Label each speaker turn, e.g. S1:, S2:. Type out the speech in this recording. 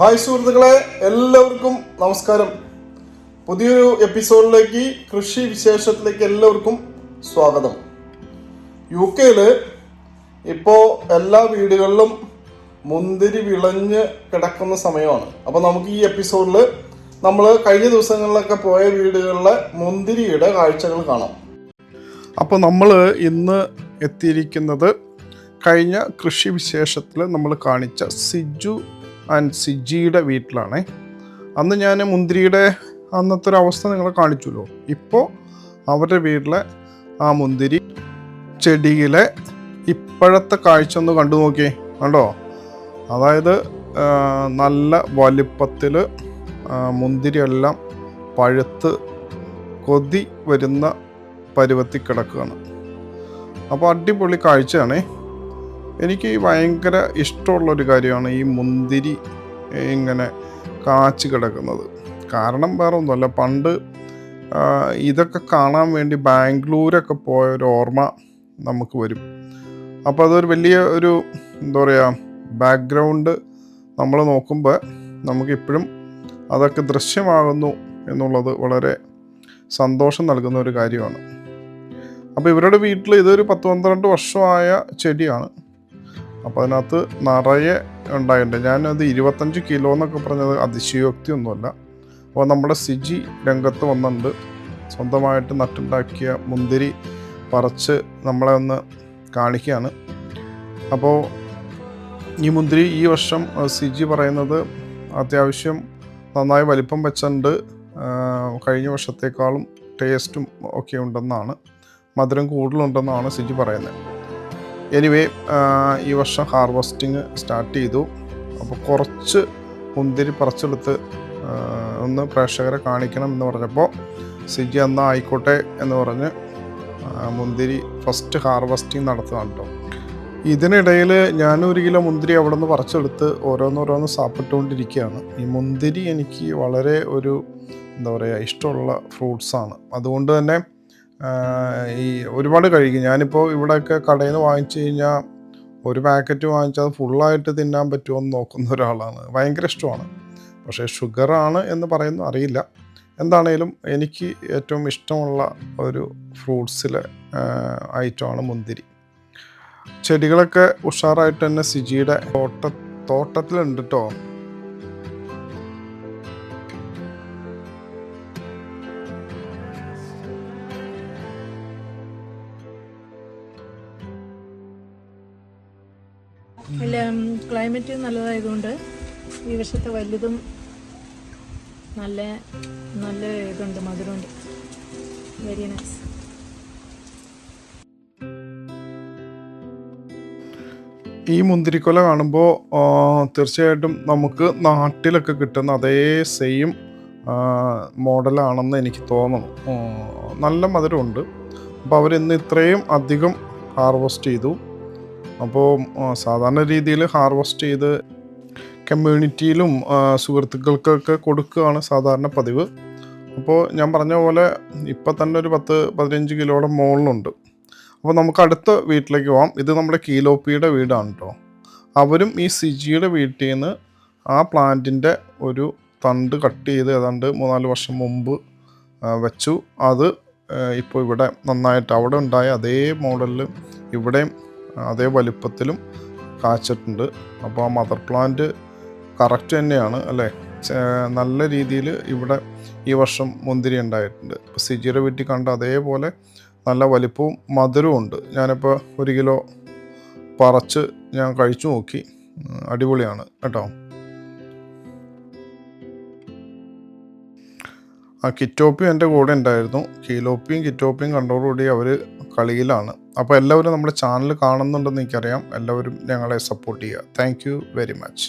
S1: Hi സുഹൃത്തുക്കളെ എല്ലാവർക്കും നമസ്കാരം. പുതിയൊരു എപ്പിസോഡിലേക്ക് കൃഷി വിശേഷത്തിലേക്ക് എല്ലാവർക്കും സ്വാഗതം. യു കെയിൽ ഇപ്പോ എല്ലാ വീടുകളിലും മുന്തിരി വിളഞ്ഞ് കിടക്കുന്ന സമയമാണ്. അപ്പോൾ നമുക്ക് ഈ എപ്പിസോഡിൽ നമ്മൾ കഴിഞ്ഞ ദിവസങ്ങളിലൊക്കെ പോയ വീടുകളിലെ മുന്തിരിയുടെ കാഴ്ചകൾ കാണാം. അപ്പോൾ നമ്മൾ ഇന്ന് എത്തിയിരിക്കുന്നത് കഴിഞ്ഞ കൃഷി വിശേഷത്തിൽ നമ്മൾ കാണിച്ച സിജു ആൻഡ് സിജിയുടെ വീട്ടിലാണേ. അന്ന് ഞാൻ മുന്തിരിയുടെ അന്നത്തെ ഒരു അവസ്ഥ നിങ്ങളെ കാണിച്ചല്ലോ. ഇപ്പോൾ അവരുടെ വീട്ടിലെ ആ മുന്തിരി ചെടിയിലെ ഇപ്പോഴത്തെ കാഴ്ച ഒന്ന് കണ്ടു നോക്കിയേ. കണ്ടോ? അതായത് നല്ല വലിപ്പത്തിൽ മുന്തിരിയെല്ലാം പഴുത്ത് കൊതി വരുന്ന പരുവത്തിൽ കിടക്കുകയാണ്. അപ്പോൾ അടിപൊളി കാഴ്ചയാണേ. എനിക്ക് ഭയങ്കര ഇഷ്ടമുള്ളൊരു കാര്യമാണ് ഈ മുന്തിരി ഇങ്ങനെ കാച്ചു കിടക്കുന്നത്. കാരണം വേറെ ഒന്നുമല്ല പണ്ട് ഇതൊക്കെ കാണാൻ വേണ്ടി ബാംഗ്ലൂരൊക്കെ പോയ ഒരു ഓർമ്മ നമുക്ക് വരും. അപ്പോൾ അതൊരു വലിയ ഒരു എന്താ പറയുക ബാക്ക്ഗ്രൗണ്ട് നമ്മൾ നോക്കുമ്പോൾ നമുക്കിപ്പോഴും അതൊക്കെ ദൃശ്യമാകുന്നു എന്നുള്ളത് വളരെ സന്തോഷം നൽകുന്ന ഒരു കാര്യമാണ്. അപ്പോൾ ഇവരുടെ വീട്ടിൽ ഇതൊരു പത്ത് പന്ത്രണ്ട് വർഷമായ ചെടിയാണ്. അപ്പോൾ അതിനകത്ത് നിറയെ ഉണ്ടായിട്ടുണ്ട്. ഞാനത് ഇരുപത്തഞ്ച് കിലോ എന്നൊക്കെ പറഞ്ഞത് അതിശയോക്തി ഒന്നുമല്ല അപ്പോൾ നമ്മുടെ സിജി രംഗത്ത് വന്നിട്ടുണ്ട്. സ്വന്തമായിട്ട് നട്ടുണ്ടാക്കിയ മുന്തിരി പറിച്ച് നമ്മളെ ഒന്ന് കാണിക്കുകയാണ്. അപ്പോൾ ഈ മുന്തിരി ഈ വർഷം സിജി പറയുന്നത് അത്യാവശ്യം നന്നായി വലിപ്പം വെച്ചിട്ടുണ്ട്. കഴിഞ്ഞ വർഷത്തേക്കാളും ടേസ്റ്റും ഒക്കെ ഉണ്ടെന്നാണ്. മധുരം കൂടുതലുണ്ടെന്നാണ് സിജി പറയുന്നത്. എനിവേ ഈ വർഷം ഹാർവസ്റ്റിംഗ് സ്റ്റാർട്ട് ചെയ്തു. അപ്പോൾ കുറച്ച് മുന്തിരി പറിച്ചെടുത്ത് ഒന്ന് പ്രേക്ഷകരെ കാണിക്കണം എന്ന് പറഞ്ഞപ്പോൾ സിജി എന്നാൽ ആയിക്കോട്ടെ എന്ന് പറഞ്ഞ് മുന്തിരി ഫസ്റ്റ് ഹാർവസ്റ്റിംഗ് നടത്തുകയാണ് കേട്ടോ ഇതിനിടയിൽ ഞാനൊരു കിലോ മുന്തിരി അവിടെ നിന്ന് പറിച്ചെടുത്ത് ഓരോന്നോരോന്ന് സാപ്പിട്ടുകൊണ്ടിരിക്കുകയാണ്. ഈ മുന്തിരി എനിക്ക് വളരെ ഒരു എന്താ പറയുക ഇഷ്ടമുള്ള ഫ്രൂട്ട്സാണ് അതുകൊണ്ട് തന്നെ ഈ ഒരുപാട് കഴിക്കും. ഞാനിപ്പോൾ ഇവിടെയൊക്കെ കടയിൽ നിന്ന് വാങ്ങിച്ചു കഴിഞ്ഞാൽ ഒരു പാക്കറ്റ് വാങ്ങിച്ചാൽ ഫുള്ളായിട്ട് തിന്നാൻ പറ്റുമോ എന്ന് നോക്കുന്ന ഒരാളാണ്. ഭയങ്കര ഇഷ്ടമാണ്. പക്ഷേ ഷുഗറാണ് എന്ന് പറയുന്നു അറിയില്ല. എന്താണേലും എനിക്ക് ഏറ്റവും ഇഷ്ടമുള്ള ഒരു ഫ്രൂട്ട്സിലെ ഐറ്റമാണ് മുന്തിരി. ചെടികളൊക്കെ ഉഷാറായിട്ട് തന്നെ സിജിയുടെ തോട്ട തോട്ടത്തിലുണ്ട് കേട്ടോ
S2: ക്ലൈമറ്റ് നല്ലതായതുകൊണ്ട് ഈ വർഷത്തെ വലുതും നല്ല നല്ല ഇതുണ്ട് മധുരമുണ്ട്. വെരി നൈസ്
S1: ഈ മുന്തിരിക്കൊല കാണുമ്പോൾ തീർച്ചയായിട്ടും നമുക്ക് നാട്ടിലൊക്കെ കിട്ടുന്ന അതേ സെയിം മോഡലാണെന്ന് എനിക്ക് തോന്നുന്നു. നല്ല മധുരമുണ്ട്. അപ്പോൾ അവരിന്ന് ഇത്രയും അധികം ഹാർവസ്റ്റ് ചെയ്തു. അപ്പോൾ സാധാരണ രീതിയിൽ ഹാർവസ്റ്റ് ചെയ്ത് കമ്മ്യൂണിറ്റിയിലും സുഹൃത്തുക്കൾക്കൊക്കെ കൊടുക്കുകയാണ് സാധാരണ പതിവ്. അപ്പോൾ ഞാൻ പറഞ്ഞ പോലെ ഇപ്പം തന്നെ ഒരു പത്ത് പതിനഞ്ച് കിലോയുടെ മുകളിലുണ്ട്. അപ്പോൾ നമുക്ക് അടുത്ത വീട്ടിലേക്ക് പോവാം. ഇത് നമ്മുടെ കീലോപ്പിയുടെ വീടാണ് കേട്ടോ അവരും ഈ സിജിയുടെ വീട്ടിൽ നിന്ന് ആ പ്ലാന്റിന്റെ ഒരു തണ്ട് കട്ട് ചെയ്ത് ഏതാണ്ട് മൂന്നാൽ വർഷം മുമ്പ് വെച്ചു. അത് ഇപ്പോൾ ഇവിടെ നന്നായിട്ട് അവിടെ ഉണ്ടായ അതേ മോഡലിൽ ഇവിടെയും അതേ വലിപ്പത്തിലും കാച്ചിട്ടുണ്ട്. അപ്പോൾ ആ മദർ പ്ലാന്റ് കറക്റ്റ് തന്നെയാണ് അല്ലേ? നല്ല രീതിയിൽ ഇവിടെ ഈ വർഷം മുന്തിരി ഉണ്ടായിട്ടുണ്ട്. ഇപ്പോൾ സിജിയുടെ വീട്ടിൽ കണ്ട അതേപോലെ നല്ല വലിപ്പവും മധുരവും ഉണ്ട്. ഞാനിപ്പോൾ ഒരു കിലോ പറച്ച് ഞാൻ കഴിച്ചു നോക്കി. അടിപൊളിയാണ് കേട്ടോ. ആ കിറ്റോപ്പിയും എന്റെ കൂടെ ഉണ്ടായിരുന്നു. കീലോപ്പിയും കിറ്റോപ്പിയും കണ്ടോടുകൂടി അവർ കളിയിലാണ്. അപ്പോൾ എല്ലാവരും നമ്മുടെ ചാനൽ കാണുന്നുണ്ടെന്ന് എനിക്കറിയാം. എല്ലാവരും ഞങ്ങളെ സപ്പോർട്ട് ചെയ്യുക. Thank very much